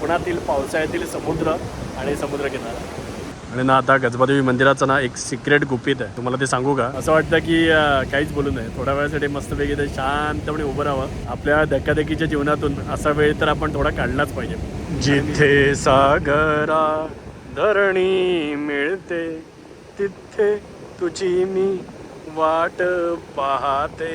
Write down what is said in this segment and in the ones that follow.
कोकणातील पावसाळ्यातील समुद्र आणि समुद्रकिनारा. आणि ना आता गजबादेवी मंदिराचं ना एक सिक्रेट गुपित आहे. तुम्हाला ते सांगू का? असं वाटतं की काहीच बोलू नये. थोड्या वेळासाठी मस्तपैकी ते शांतपणे उभं राहावं. आपल्या धक्काधक्कीच्या जीवनातून असा वेळ तर आपण थोडा काढलाच पाहिजे. जिथे सागरा धरणी मिळते तिथे तुझी मी वाट पाहते.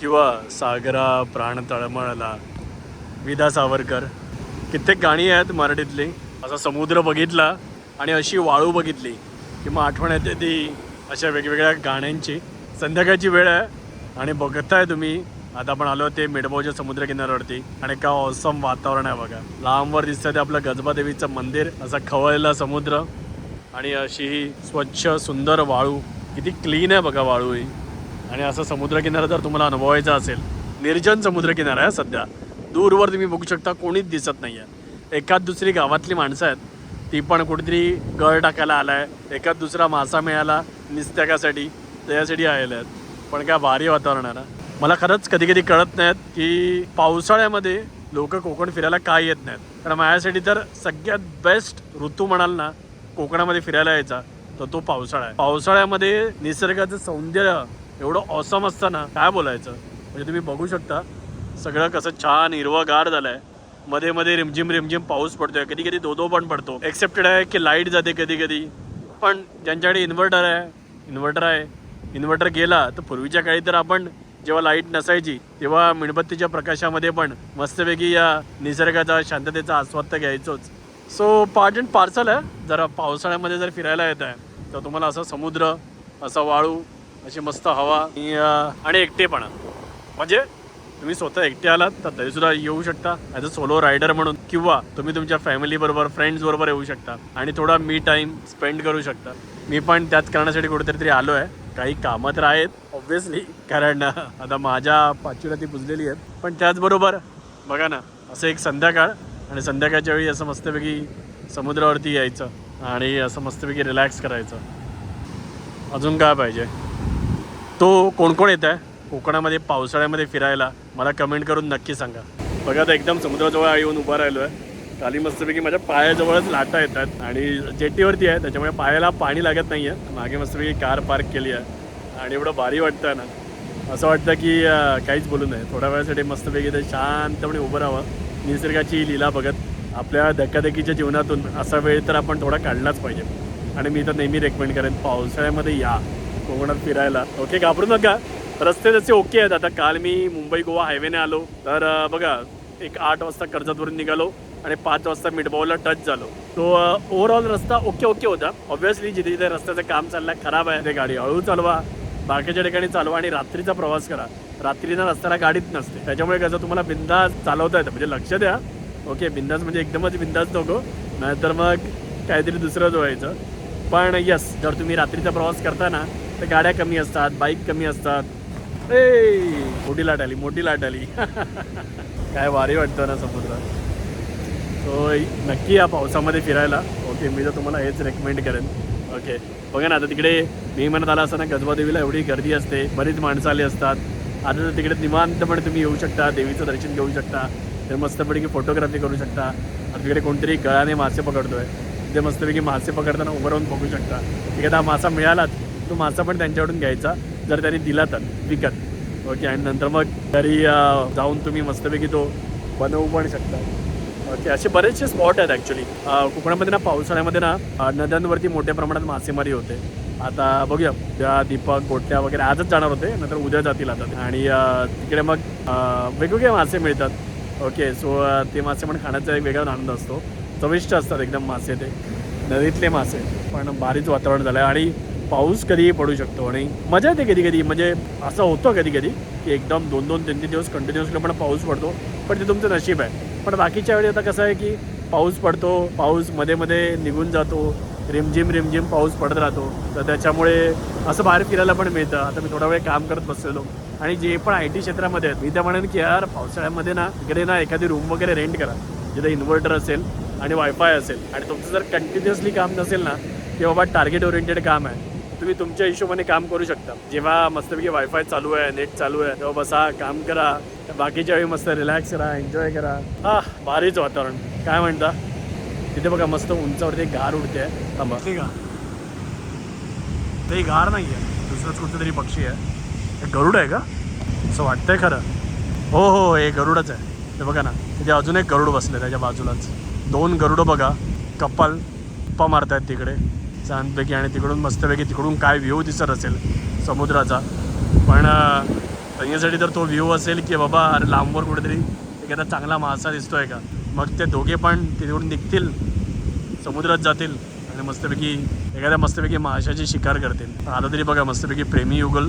किंवा सागरा प्राण तळमळला विदा सावरकर. कित्येक गाणी आहेत मराठीतली. असा समुद्र बघितला आणि अशी वाळू बघितली की मग आठवण येते ती अशा वेगवेगळ्या गाण्यांची. संध्याकाळची वेळ आहे आणि बघताय तुम्ही. आता आपण आलो ते मिडबावच्या समुद्र किनाऱ्यावरती आणि का औसम वातावरण आहे बघा. लांबवर दिसतंय ते आपलं गजबादेवीचं मंदिर असा खवळलेला समुद्र आणि अशी ही स्वच्छ सुंदर वाळू. किती क्लीन आहे बघा वाळू ही. आणि असं समुद्रकिनारा जर तुम्हाला अनुभवायचा असेल निर्जन समुद्रकिनारा आहे सध्या. दूरवर तुम्ही बघू शकता कोणीच दिसत नाही आहे एखाद दुसरी गावातली माणसं आहेत. ती पण कुठेतरी गळ टाकायला आला आहे एखाद दुसरा मासा मिळाला निस्त्याकासाठी. त्याच्यासाठी आलेले आहेत. पण काय भारी वातावरण आहे ना. मला खरंच कधी कधी कळत नाहीत की पावसाळ्यामध्ये लोक कोकण फिरायला का येत नाहीत. कारण माझ्यासाठी तर सगळ्यात बेस्ट ऋतू म्हणाल ना कोकणामध्ये फिरायला यायचा तर तो पावसाळा आहे. पावसाळ्यामध्ये निसर्गाचं सौंदर्य एवढं ऑसम असतं ना काय बोलायचं? म्हणजे तुम्ही बघू शकता सगळं कसं छान हिरवंगार झालंय. मध्ये मध्ये रिमझिम रिमझिम पाऊस पडतोय. कधी कधी दो दो पण पडतो. एक्सेप्टेड आहे की लाइट जाते कधी कधी. पण ज्यांच्याकडे इन्व्हर्टर आहे इन्व्हर्टर आहे इन्व्हर्टर गेला तर पूर्वीच्या काळी तर आपण जेव्हा लाइट नसायची तेव्हा मेणबत्तीच्या प्रकाशामध्ये पण मस्तपैकी या निसर्गाचा शांततेचा आस्वाद तर घ्यायचोच. सो पार्ट अँड पार्सल आहे. जरा पावसाळ्यामध्ये जर फिरायला येत आहे तर तुम्हाला असं समुद्र असा वाळू अशी मस्त हवा आणि एकटेपणा. म्हणजे तुम्ही स्वतः एकटे आलात तर तरी सुद्धा येऊ शकता. ॲज अ सोलो रायडर म्हणून किंवा तुम्ही तुमच्या फॅमिली बरोबर फ्रेंड्स बरोबर येऊ शकता. आणि थोडा मी टाइम स्पेंड करू शकता. मी पण त्याच कारणासाठी कुठेतरी तरी आलो आहे काही कामं तर आहेत ऑब्व्हियसली कारण आता माझ्या पाचवीला ती पुजलेली आहेत. पण त्याचबरोबर बघा ना असं एक संध्याकाळ. आणि संध्याकाळच्या वेळी असं मस्तपैकी समुद्रावरती यायचं. आणि असं मस्तपैकी रिलॅक्स करायचं. अजून काय पाहिजे? तो कोण कोण येत आहे कोकणामध्ये पावसाळ्यामध्ये फिरायला मला कमेंट करून नक्की सांगा. बघा आता एकदम समुद्राजवळ येऊन उभा राहिलो आहे खाली मस्तपैकी माझ्या पायाजवळच लाटा येतात आणि जेटीवरती आहे त्याच्यामुळे पायाला पाणी लागत नाही आहे मागे मस्तपैकी कार पार्क केली आहे. आणि एवढं भारी वाटतं ना. असं वाटतं की काहीच बोलू नये. थोड्या वेळासाठी मस्तपैकी ते शांतपणे उभं राहावं. निसर्गाची लीला बघत आपल्या धक्काधक्कीच्या जीवनातून असा वेळ तर आपण थोडा काढलाच पाहिजे. आणि मी तर नेहमी रेकमेंड करेन पावसाळ्यामध्ये या कोकणात फिरायला. ओके घाबरू नका. रस्ते जसे ओके आहेत. आता काल मी मुंबई गोवा हायवेने आलो. तर बघा एक आठ वाजता कर्जतवरून निघालो आणि पाच वाजता मिडबावला टच झालो. तो ओव्हरऑल रस्ता ओके ओके होता. ऑब्व्हियसली जिथे जिथे रस्त्याचं काम चाललंय खराब आहे. ते गाडी हळू चालवा. बाकीच्या ठिकाणी चालवा आणि रात्रीचा प्रवास करा. रात्रीनं रस्त्याला गाडीच नसते. त्याच्यामुळे कसं तुम्हाला बिंदास चालवता येतं. म्हणजे लक्ष द्या. ओके बिंदास म्हणजे एकदमच बिंदास नको. नाहीतर मग काहीतरी दुसरंच व्हायचं. पण यस जर तुम्ही रात्रीचा प्रवास करताना तर गाड्या कमी असतात बाईक कमी असतात. ए मोठी लाट आली मोठी लाट आली. काय वारी वाटतं ना समुद्रात. सो नक्की या पावसामध्ये फिरायला. ओके मी तर तुम्हाला हेच रेकमेंड करेन. ओके बघा ना आता तिकडे मी म्हणत आला असताना गजबादेवीला एवढी गर्दी असते. बरीच माणसं आली असतात. आता तर तिकडे निवांतपणे तुम्ही येऊ शकता देवीचं दर्शन घेऊ शकता. ते मस्तपैकी फोटोग्राफी करू शकता. आता तिकडे कोणतरी गळाने मासे पकडतोय. ते मस्तपैकी मासे पकडताना उभं राहून बघू शकता. एखादा मासा मिळालाच तो मासा पण त्यांच्याकडून घ्यायचा. जर त्यांनी दिला तर विकत. ओके आणि नंतर मग तरी जाऊन तुम्ही मस्तपैकी तो बनवू पण शकता. ओके असे बरेचसे स्पॉट आहेत ॲक्च्युली कोकणामध्ये ना पावसाळ्यामध्ये ना नद्यांवरती मोठ्या प्रमाणात मासेमारी होते. आता बघूया त्या दीपक गोट्या वगैरे आजच जाणार होते नंतर उद्या जातील आता. आणि तिकडे मग वेगवेगळे मासे मिळतात. ओके सो ते मासे पण खाण्याचा एक वेगळा आनंद असतो. चविष्ट असतात एकदम मासे ते. नदीतले मासे. पण भारीच वातावरण झालं आहे आणि पाऊस कधीही पडू शकतो आणि मजा येते कधी कधी म्हणजे असं होतं कधी कधी की एकदम दोन दोन तीन तीन दिवस कंटिन्युअसली पण पाऊस पडतो. पण ते तुमचं नशीब आहे. पण बाकीच्या वेळी आता कसं आहे की पाऊस पडतो पाऊसमध्ये मध्ये निघून जातो रिमझिम रिमझिम पाऊस पडत राहतो. तर त्याच्यामुळे असं बाहेर फिरायला पण मिळतं. आता मी थोडा वेळ काम करत बसलेलो आणि जे पण आय टी क्षेत्रामध्ये आहेत मी त्या म्हणेन की यार पावसाळ्यामध्ये ना इकडे ना एखादी रूम वगैरे रेंट करा. जिथे इन्व्हर्टर असेल आणि वायफाय असेल आणि तुमचं जर कंटिन्युअसली काम नसेल ना की बाबा टार्गेट ओरिएंटेड काम आहे. तुम्ही तुमच्या हिशोबाने काम करू शकता. जेव्हा मस्तपैकी वायफाय चालू आहे नेट चालू आहे तेव्हा बसा काम करा. बाकीच्या वेळी मस्त रिलॅक्स करा एन्जॉय करा. हा भारीच वातावरण. काय म्हणता? तिथे बघा मस्त उंचावरती गार उडते. थांबा. ठीक का ते गार नाही आहे दुसरंच कुठलं तरी पक्षी आहे. गरुड आहे का? असं वाटतंय खरं. हो हो हे गरुडच आहे. ते बघा ना. तिथे अजून एक गरुड बसले त्याच्या बाजूलाच. दोन गरुडं बघा. कपाल गप्पा आहेत तिकडे. छानपैकी आणि तिकडून मस्तपैकी तिकडून काय व्ह्यू दिसत असेल समुद्राचा. पण त्यांच्यासाठी तर तो व्ह्यू असेल की बाबा अरे लांबवर कुठेतरी एखादा चांगला मासा दिसतो आहे का? मग ते दोघे पण तिकडून निघतील समुद्रात जातील आणि मस्तपैकी एखाद्या मस्तपैकी माशाची शिकार करतील. आता तरी बघा मस्तपैकी प्रेमी युगल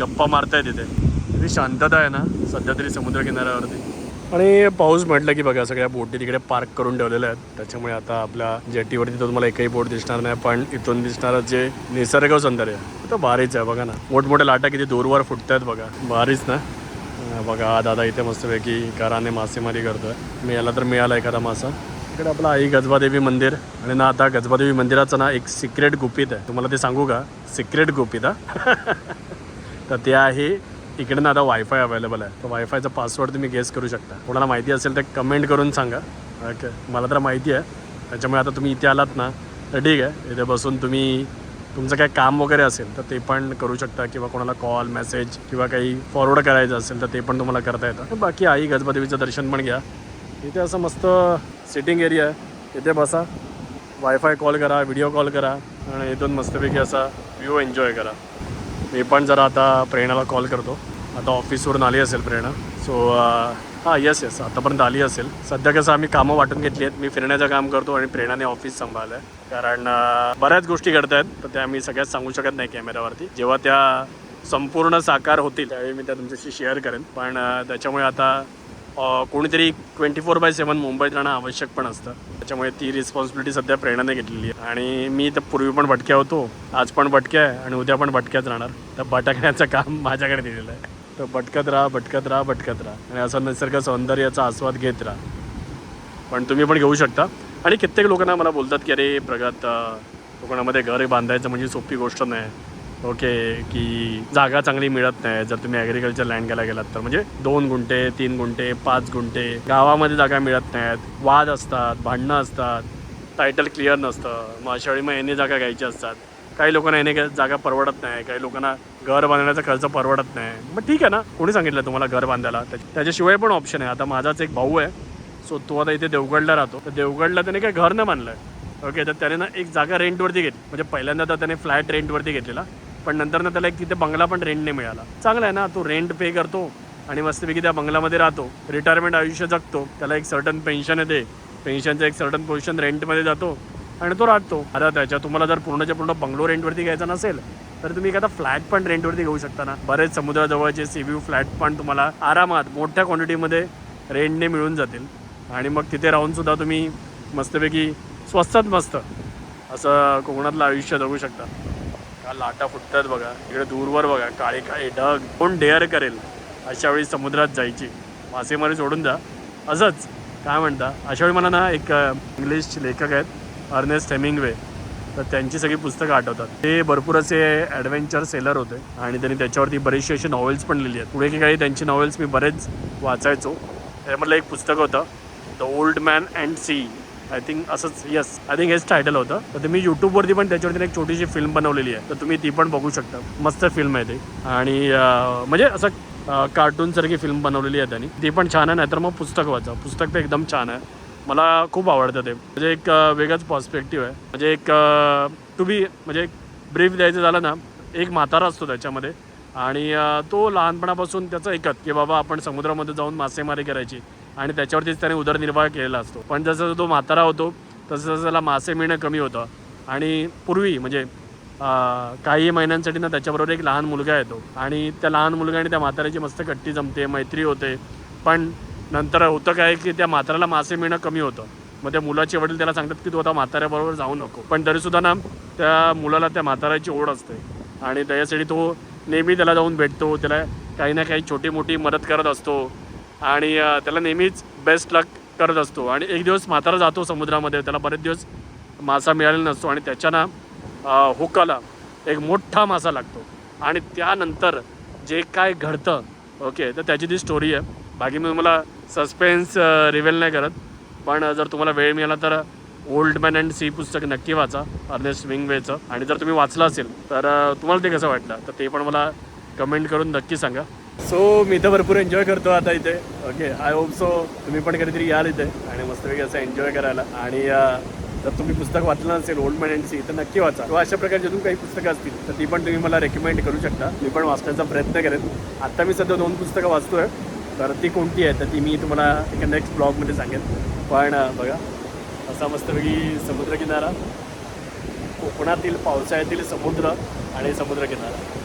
गप्पा मारताय तिथे किती शांतता आहे ना सध्या तरी समुद्र किनाऱ्यावरती. आणि पाऊस म्हटलं की बघा सगळ्या बोटी तिकडे पार्क करून ठेवलेल्या आहेत. त्याच्यामुळे आता आपल्या जेटीवरती तर तुम्हाला एकही बोट दिसणार नाही पण इथून दिसणारं जे निसर्ग सौंदर्य तो तर भारीच आहे बघा ना. मोठमोठ्या लाटा किती दूरवर फुटत आहेत बघा. भारीच ना? बघा दादा इथे मस्तपैकी कराने मासेमारी करतोय. मी याला तर मिळाला एखादा मासा. इकडे आपलं आई गजबादेवी मंदिर आणि ना आता गजबादेवी मंदिराचं ना एक सिक्रेट गुपित आहे. तुम्हाला ते सांगू का? सिक्रेट गुपित हा? तर ते आहे इकडे ना आता वायफाय अवेलेबल आहे. तर वायफायचा पासवर्ड तुम्ही गेस करू शकता. कोणाला माहिती असेल तर कमेंट करून सांगा. ओके मला तर माहिती आहे. त्याच्यामुळे आता तुम्ही इथे आलात ना तर ठीक आहे. इथे बसून तुम्ही तुमचं काय काम वगैरे असेल तर ते पण करू शकता किंवा कोणाला कॉल मेसेज किंवा काही फॉरवर्ड करायचं असेल तर ते पण तुम्हाला करता येतं. बाकी आई गजबादेवीचं दर्शन पण घ्या. इथे असं मस्त सिटिंग एरिया आहे. इथे बसा. वायफाय कॉल करा व्हिडिओ कॉल करा. आणि इथून मस्तपैकी असा व्ह्यू एन्जॉय करा. मी पण जरा आता प्रेरणाला कॉल करतो. आता ऑफिसवरून आली असेल प्रेरणा. सो हां येस येस आतापर्यंत आली असेल. सध्या कसं आम्ही कामं वाटून घेतली आहेत. मी फिरण्याचं काम करतो आणि प्रेरणाने ऑफिस सांभाळलं आहे कारण uh, बऱ्याच गोष्टी घडत आहेत तर त्या मी सगळ्यात सांगू शकत नाही कॅमेऱ्यावरती जेव्हा त्या संपूर्ण साकार होतील त्यावेळी मी त्या तुमच्याशी शेअर करेन. पण uh, त्याच्यामुळे आता कोणीतरी ट्वेंटी फोर बाय सेवन मुंबईत राहणं आवश्यक पण असतं. त्याच्यामुळे ती रिस्पॉन्सिबिलिटी सध्या प्रेरणाने घेतलेली आहे. आणि मी तर पूर्वी पण भटक्या होतो आज पण भटक्या आहे आणि उद्या पण भटक्याच राहणार. तर भटकण्याचं काम माझ्याकडे दिलेलं आहे. तर भटकत राहा भटकत राहा भटकत राहा. आणि असं निसर्ग सौंदर्याचा आस्वाद घेत राहा. पण तुम्ही पण घेऊ शकता. आणि कित्येक लोकांना मला बोलतात की अरे प्रगत कोकणामध्ये घर बांधायचं म्हणजे सोपी गोष्ट नाही. ओके की जागा चांगली मिळत नाही. जर तुम्ही ॲग्रिकल्चर लँड घ्यायला गेलात तर. म्हणजे दोन गुंठे तीन गुंठे पाच गुंठे. गावामध्ये जागा मिळत नाहीत. वाद असतात भांडणं असतात. टायटल क्लिअर नसतं. मग अशा वेळी मग याने जागा घ्यायची असतात. काही लोकांना याने जागा परवडत नाही. काही लोकांना घर बांधण्याचा खर्च परवडत नाही. मग ठीक आहे ना? कोणी सांगितलं तुम्हाला घर बांधायला? त्याच्याशिवाय पण ऑप्शन आहे. आता माझाच एक भाऊ आहे. सो तो आता इथे देवगडला राहतो. तर देवगडला त्याने काही घर नाही बांधलं आहे ओके तर त्याने ना एक जागा रेंटवरती घेतली. म्हणजे पहिल्यांदा तर त्याने फ्लॅट रेंटवरती घेतलेला. पण नंतर ना त्याला एक तिथे बंगला पण रेंटने मिळाला. चांगला आहे ना तो रेंट पे करतो आणि मस्तपैकी त्या बंगल्यामध्ये राहतो. रिटायरमेंट आयुष्य जगतो. त्याला एक सर्टन पेन्शन येते. पेन्शनचं एक सर्टन पोर्शन रेंटमध्ये जातो आणि तो राहतो आता त्याच्या तुम्हाला जर पूर्णच्या पूर्ण बंगलो रेंटवरती घ्यायचा नसेल तर तुम्ही एखादा फ्लॅट पण रेंटवरती घेऊ शकता ना. बरेच समुद्राजवळचे सी व्ह्यू फ्लॅट पण तुम्हाला आरामात मोठ्या क्वांटिटीमध्ये रेंटने मिळून जातील. आणि मग तिथे राहूनसुद्धा तुम्ही मस्तपैकी स्वस्तात मस्त असं कोकणातलं आयुष्य जगू शकता. का लाटा फुटतात बघा. इकडे दूरवर बघा. काळे काळे ढग. कोण डेअर करेल अशा वेळी समुद्रात जायची? मासेमारी सोडून जा. असंच. काय म्हणता? अशा वेळी मला ना एक इंग्लिश लेखक आहेत अर्नेस्ट हेमिंगवे तर त्यांची सगळी पुस्तकं आठवतात. ते भरपूर असे ॲडव्हेंचर सेलर होते आणि त्यांनी त्याच्यावरती बरेचसे असे नॉवेल्स पण लिहिली आहेत पुढे की काही त्यांची नॉवेल्स मी बरेच वाचायचो. त्यामधलं एक पुस्तक होतं the old man and sea I think असंच येस आय थिंक हेच टायटल होतं. तर ते मी यूट्यूबवरती पण त्याच्यावरती एक छोटीशी फिल्म बनवलेली आहे. तर तुम्ही ती पण बघू शकता. मस्त फिल्म आहे ती. आणि म्हणजे असं कार्टूनसारखी फिल्म बनवलेली आहे त्यांनी. ती पण छान आहे नाहीतर मग पुस्तक वाचा. पुस्तक तर एकदम छान आहे. मला खूप आवडतं ते. म्हणजे एक वेगळंच वेगळाच पर्स्पेक्टिव्ह आहे. म्हणजे एक टू बी म्हणजे एक ब्रीफ द्यायचं झालं ना एक म्हातारा असतो त्याच्यामध्ये. आणि तो लहानपणापासून त्याचं ऐकत की बाबा आपण समुद्रामध्ये जाऊन मासेमारी करायची. आणि त्याच्यावरतीच त्याने उदरनिर्वाह केलेला असतो. पण जसं तो म्हातारा होतो तसं जसं त्याला मासे मिळणं कमी होतं. आणि पूर्वी म्हणजे काही महिन्यांसाठी ना त्याच्याबरोबर एक लहान मुलगा येतो. आणि त्या लहान मुलगा आणि त्या म्हाताऱ्याची मस्त कट्टी जमते मैत्री होते. पण नंतर होतं काय की त्या म्हाताऱ्याला मासे मिळणं कमी होतं. मग त्या मुलाचे वडील त्याला सांगतात की तू आता म्हाताऱ्याबरोबर जाऊ नको. पण तरीसुद्धा ना त्या मुलाला त्या म्हाताऱ्याची ओढ असते. आणि त्याच्यासाठी तो नेहमी त्याला जाऊन भेटतो. त्याला काही ना काही छोटी मोठी मदत करत असतो. आणि त्याला नेहमीच बेस्ट लक करत असतो. आणि एक दिवस म्हातारा जातो समुद्रामध्ये त्याला बरेच दिवस मासा मिळालेला नसतो आणि त्याच्यानं हुकाला एक मोठा मासा लागतो. आणि त्यानंतर जे काय घडतं ओके तर त्याची ती स्टोरी आहे. बाकी मी तुम्हाला सस्पेन्स रिव्हेल नाही करत. पण जर तुम्हाला वेळ मिळाला तर ओल्ड मॅन अँड सी पुस्तक नक्की वाचा अर्नेस्ट विंगवेचं आणि जर तुम्ही वाचलं असेल तर तुम्हाला ते कसं वाटलं? तर ते पण मला कमेंट करून नक्की सांगा. सो मी तर भरपूर एन्जॉय करतो आता इथे. ओके आय होप सो तुम्ही पण कधीतरी याल इथे आणि मस्तपैकी असं एन्जॉय करायला. आणि जर तुम्ही पुस्तक वाचलं नसेल ओल्ड मॅन अँड सी तर नक्की वाचा. किंवा अशा प्रकारची अजून काही पुस्तकं असतील तर ती पण तुम्ही मला रेकमेंड करू शकता. मी पण वाचण्याचा प्रयत्न करेन. आत्ता मी सध्या दोन पुस्तकं वाचतोय. तर ती कोणती आहे तर ती मी तुम्हाला एका नेक्स्ट ब्लॉगमध्ये सांगेन. पण बघा असा मस्तपैकी समुद्रकिनारा कोकणातील पावसाळ्यातील समुद्र आणि समुद्रकिनारा.